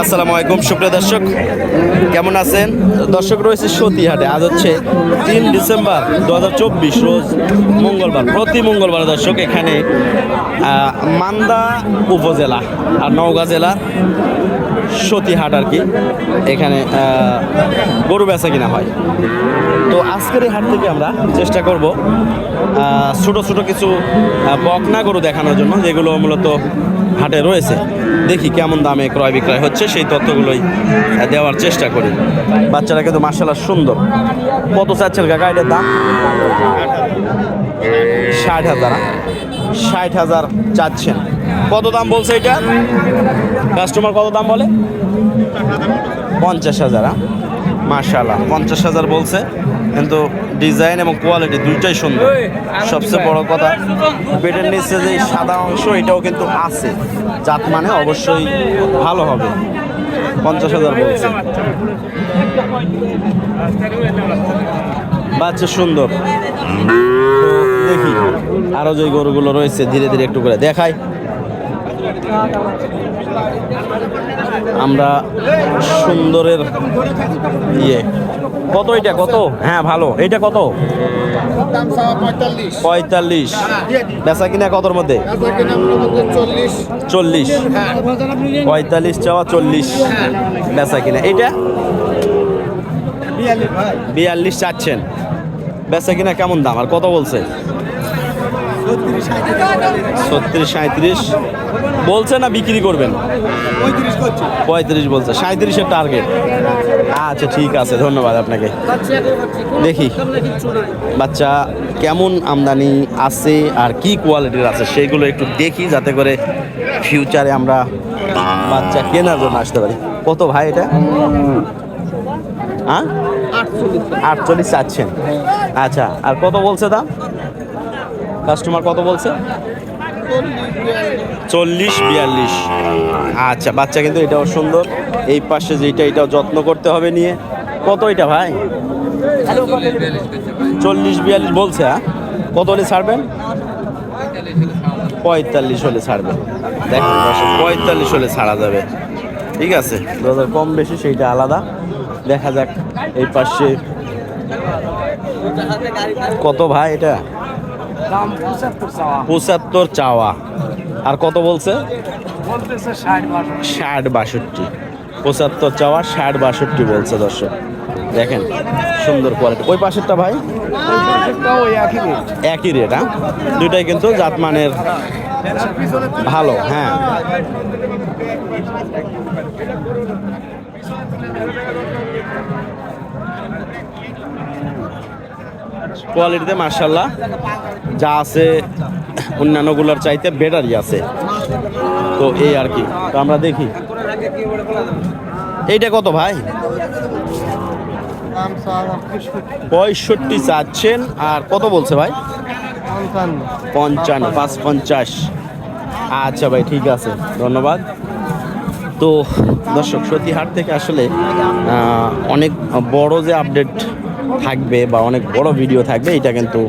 আসসালামু আলাইকুম, সুপ্রিয় দর্শক। কেমন আছেন? দর্শক রয়েছে সতীহাটে। আজ হচ্ছে তিন ডিসেম্বর দুহাজার চব্বিশ, রোজ মঙ্গলবার, প্রতি মঙ্গলবার দর্শক এখানে মান্দা উপজেলা আর নওগাঁ জেলার সতীহাট আর কি। এখানে গরু বেচা কিনা হয়। তো আজকের এই হাট থেকে আমরা চেষ্টা করব ছোট ছোট কিছু বকনা গরু দেখানোর জন্য, যেগুলো মূলত হাটে রয়েছে। দেখি কেমন দামে ক্রয় বিক্রয় হচ্ছে, সেই তথ্যগুলোই দেওয়ার চেষ্টা করি। বাচ্চারা কিন্তু মার্শাল্লাহ সুন্দর। কত চাচ্ছেন কাকা দাম? ষাট হাজার। ষাট হাজার চাচ্ছেন। কত দাম বলছে এটা? কাস্টমার কত দাম বলে? পঞ্চাশ হাজার মাশাল্লাহ পঞ্চাশ হাজার বলছে। কিন্তু ডিজাইন এবং কোয়ালিটি দুইটাই সুন্দর। সবচেয়ে বড় কথা পেটের নিচে যে সাদা অংশ এটাও কিন্তু আছে। জাত মানে অবশ্যই ভালো হবে। পঞ্চাশ হাজার বলছে। বাচ্চা সুন্দর। দেখি আরও যে গরুগুলো রয়েছে ধীরে ধীরে একটু করে দেখাই। আমরা সুন্দরের ইয়ে। কত এটা? কত? হ্যাঁ ভালো। এইটা কত? পঁয়তাল্লিশ। বেচা কিনা কতর মধ্যে? চল্লিশ। পঁয়তাল্লিশ চাওয়া চল্লিশ। বেচা কিনা। ভাই বিয়াল্লিশ চাচ্ছেন। বেচা কিনা কেমন দাম? আর কত বলছে? ছত্রিশ সাঁত্রিশ বলছে না বিক্রি করবেন? পঁয়ত্রিশ বলছে সাঁত্রিশের টার্গেট আচ্ছা ঠিক আছে ধন্যবাদ আপনাকে। দেখি বাচ্চা কেমন আমদানি আছে আর কি কোয়ালিটির আছে সেইগুলো একটু দেখি যাতে করে ফিউচারে আমরা বাচ্চা কেনার জন্য আসতে পারি। কত ভাই এটা? হ্যাঁ আটচল্লিশ চাচ্ছেন। আচ্ছা আর কত বলছে দাম? কাস্টমার কত বলছে? চল্লিশ, বিয়াল্লিশ। আচ্ছা বাচ্চা কিন্তু এটাও সুন্দর। এই পাশে যেটা, এটাও যত্ন করতে হবে নিয়ে। কত এটা ভাই? চল্লিশ, বিয়াল্লিশ বলছে হ্যাঁ? কত হলে ছাড়বেন? পঁয়তাল্লিশ হলে ছাড়বেন। দেখেন পঁয়তাল্লিশ হলে ছাড়া যাবে। ঠিক আছে? দু হাজার কম বেশি, সেইটা আলাদা। দেখা যাক, এই পাশে। কত ভাই এটা? দাম পঁচাত্তর চাওয়া। আর কত বলছে? ষাট বাষট্টি। পঁচাত্তর চাওয়া ষাট বাষট্টি বলছে দর্শক। দেখেন সুন্দর কোয়ালিটি ওই পাশেরটা ভাই? ওই একই রেট একই রেট হ্যাঁ? দুইটাই কিন্তু জাতমানের ভালো হ্যাঁ। কোয়ালিটিতে মার্শাল্লাহ যা আছে, অন্যান্যগুলোর চাইতে বেটারই আছে। তো এই আর কি। তো আমরা দেখি। এইটা কত ভাই? পঁয়ষট্টি চাচ্ছেন। আর কত বলছে ভাই? পঞ্চান্ন, পাঁচ পঞ্চাশ। আচ্ছা ভাই, ঠিক আছে। ধন্যবাদ। তো দর্শক, সতীহাট থেকে আসলে অনেক বড় যে আপডেট থাকবে বা অনেক বড় ভিডিও থাকবে এটা কিন্তু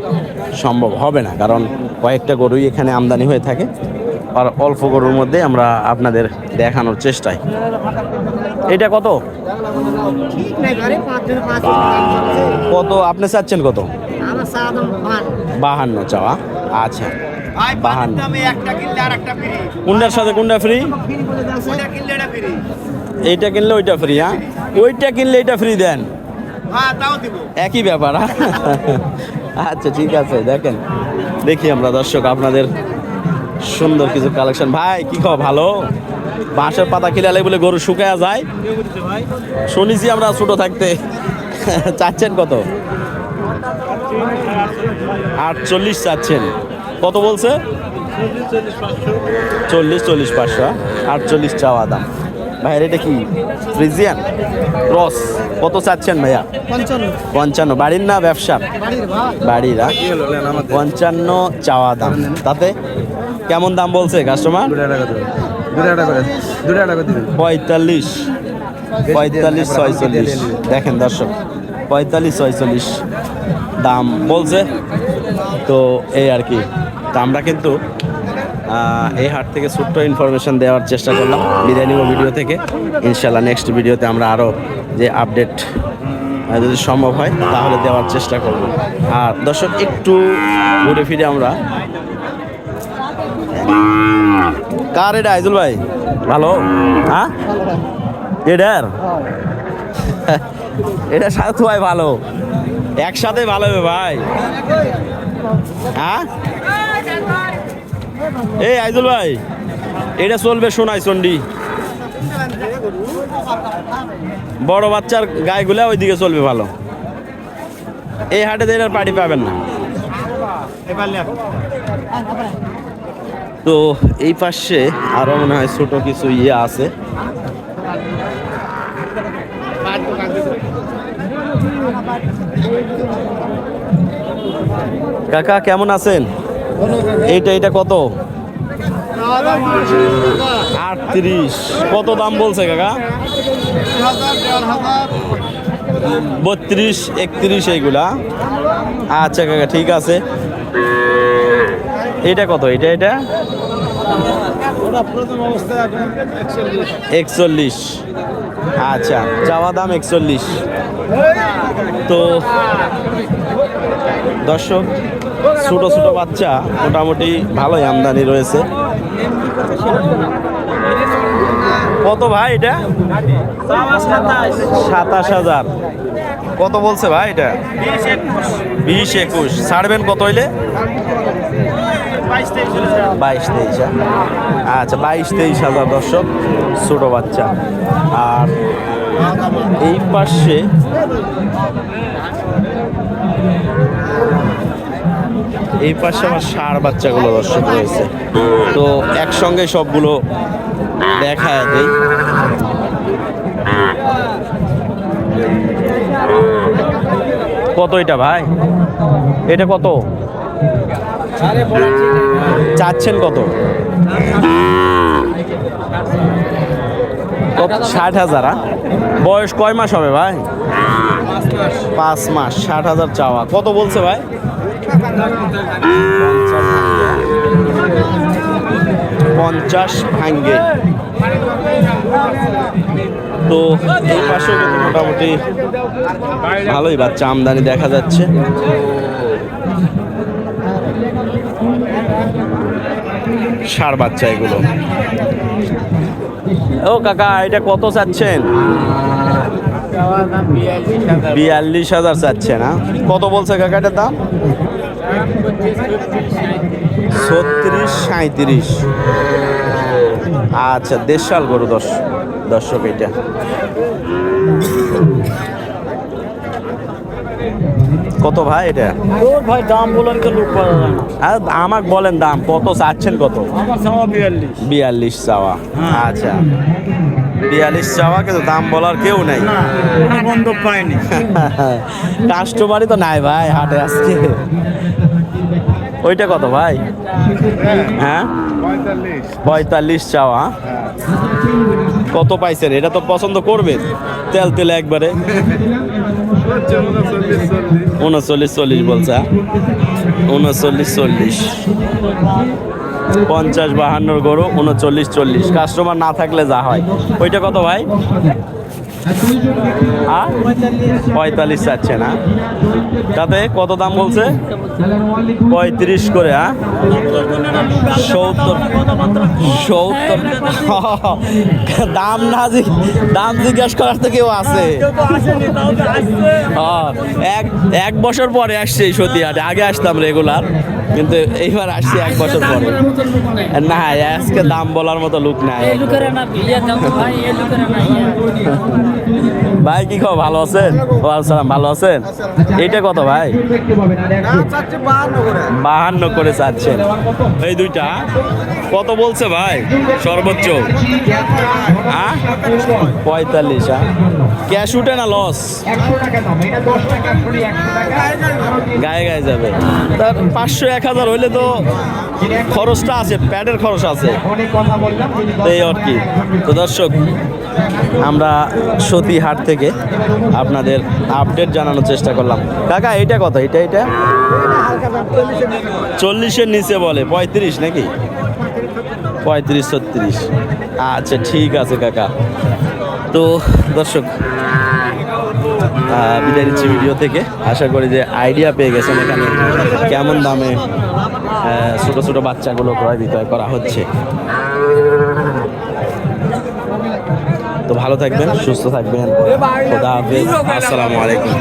সম্ভব হবে না। কারণ কয়েকটা গরুই এখানে আমদানি হয়ে থাকে। আর অল্প গরুর মধ্যে আমরা আপনাদের দেখানোর চেষ্টায়। এটা কত? কত? আপনি চাচ্ছেন কত? বাহান্ন। চাওয়া। আচ্ছা বাহান্ন। কোনটার সাথে কোনটা ফ্রি এইটা কিনলে ওইটা ফ্রি হ্যাঁ? ওইটা কিনলে এটা ফ্রি দেন। একই ব্যাপার হ্যাঁ? আচ্ছা ঠিক আছে, দেখেন। দেখি আমরা দর্শক আপনাদের সুন্দর কিছু কালেকশন ভাই, কি খাও ভালো? বাঁশের পাতা খিলালে বলে গরু শুকায়া যায়। শুনেছি আমরা ছোট থাকতে। চাচ্ছেন কত? আটচল্লিশ চাচ্ছেন। কত বলছে? চল্লিশ চল্লিশ, পাঁচশো। আটচল্লিশ চাওয়া দাম। ভাইয়ের এটা কি? ফ্রিজিয়ান? ক্রস কত চাচ্ছেন ভাইয়া? পঞ্চান্ন। বাড়ির না ব্যবসা? বাড়ির? পঞ্চান্ন চাওয়া দাম। তাতে কেমন দাম বলছে কাস্টমার? পঁয়তাল্লিশ। পঁয়তাল্লিশ ছয়চল্লিশ। দেখেন দর্শক পঁয়তাল্লিশ ছয়চল্লিশ দাম বলছে। তো এই আর কি। তা আমরা কিন্তু এই হাট থেকে ছোট্ট ইনফরমেশন দেওয়ার চেষ্টা করলাম বিদায় নিব ভিডিও থেকে। ইনশাল্লাহ নেক্সট ভিডিওতে আমরা আরও যে আপডেট যদি সম্ভব হয় তাহলে দেওয়ার চেষ্টা করব। আর দর্শক একটু ঘুরে ফিরে আমরা। কার এটা আইজুল ভাই? ভালো। হ্যাঁ? এটার? এটা সাথে ভাই ভালো। একসাথে ভালো হবে ভাই। হ্যাঁ? এই আইজুল ভাই, এটা চলবে শোনাই চন্ডি বড় বাচ্চার গায়েগুলা ওইদিকে চলবে ভালো। এই হাটে তো এটার পার্টি পাবেন না। তো এই পাশে আরও মনে হয় ছোট কিছু ইয়ে আছে। কাকা, কেমন আছেন? এইটা এটা কত? আটত্রিশ। কত দাম বলছে কাকা? বত্রিশ, একত্রিশ এইগুলা। আচ্ছা কাকা, ঠিক আছে। এটা কত? এটা এটা একচল্লিশ। আচ্ছা চাওয়া দাম একচল্লিশ। তো দর্শক ছোট ছোট বাচ্চা, মোটামুটি ভালোই আমদানি রয়েছে। কত ভাই এটা? সাতাশ হাজার। কত বলছে ভাই এটা? বিশ একুশ। ছাড়বেন কত হইলে? বাইশ তেইশ হ্যাঁ? আচ্ছা বাইশ তেইশ হাজার দর্শক, ছোট বাচ্চা। আর এই পাশে এই পাশে আমার ষাঁড় বাচ্চাগুলো দর্শক রয়েছে। তো একসঙ্গে সবগুলো দেখা দেই। কত এটা ভাই? এটা কত? চাচ্ছেন কত? ষাট হাজার বয়স কয় মাস হবে ভাই? পাঁচ মাস, ষাট হাজার চাওয়া। কত বলছে ভাই? পঞ্চাশ ভাঙ্গে। তো এই মোটামুটি ভালোই বাচ্চা আমদানি দেখা যাচ্ছে। সার বাচ্চা এগুলো। ও কাকা, এটা কত চাচ্ছেন? বিয়াল্লিশ হাজার চাচ্ছে না কত বলছে কাকা এটার দাম? ছত্রিশ সাঁত্রিশ আচ্ছা দেড়শাল গরু দশ দর্শক এটা। কত ভাই এটা? ভাই দাম বলেন তো লোক পাওয়া যায় না। আর আমাকে বলেন দাম কত চাচ্ছেন কত? আমার চাওয়া বিয়াল্লিশ। বিয়াল্লিশ চাওয়া হ্যাঁ। আচ্ছা। বিয়াল্লিশ চাওয়া কিন্তু দাম বলার কেউ নাই। বন্ধ পাইনি। কাস্টমারই তো নাই ভাই হাটে আজকে। ওইটা কত ভাই? হ্যাঁ? পঁয়তাল্লিশ। চাওয়া কত পাইছেন? এটা তো পছন্দ করবেন। তেল তেলে একবারে। উনচল্লিশ চল্লিশ বলছে হ্যাঁ? উনচল্লিশ চল্লিশ। পঞ্চাশ বাহান্নর গরু উনচল্লিশ চল্লিশ। কাস্টমার না থাকলে যা হয়। ওইটা কত ভাই? হ্যাঁ পঁয়তাল্লিশ চাচ্ছে না। তাতে কত দাম বলছে? পঁয়ত্রিশ করে হ্যাঁ সত্তর। দাম না দাম জিজ্ঞাসা করার তো কেউ আছে। এক এক বছর পরে আসছে এই সতীহাটে আগে আসতাম রেগুলার কিন্তু এইবার আসছি এক বছর পরে। না, আজকে দাম বলার মতো লুক নাই। ভাই, কি খবর? ভালো আছেন? ওয়ালাইকুম ভালো আছেন? এইটা কত ভাই? বাহান্ন করে চাচ্ছেন। এই দুইটা, কত বলছে ভাই? সর্বোচ্চ। হ্যাঁ পঁয়তাল্লিশ হ্যাঁ ক্যাশ উঠে না লস? গায়ে গায়ে যাবে। তার পাঁচশো এক হাজার হইলে তো খরচটা আছে, প্যাডের খরচ আছে। এই আর কি। তো দর্শক, আমরা সতী হাট থেকে আপনাদের আপডেট জানানোর চেষ্টা করলাম। কাকা এটা কত? এটা এটা চল্লিশের নিচে বলে, পঁয়ত্রিশ নাকি? পঁয়ত্রিশ, ছত্রিশ। আচ্ছা ঠিক আছে কাকা। তো দর্শক বিদায় নিচ্ছি ভিডিও থেকে। আশা করি যে আইডিয়া পেয়ে গেছেন এখানে কেমন দামে ছোট ছোট বাচ্চাগুলো ক্রয় বিক্রয় করা হচ্ছে। তো ভালো থাকবেন সুস্থ থাকবেন খোদা হাফেজ আসসালামু আলাইকুম।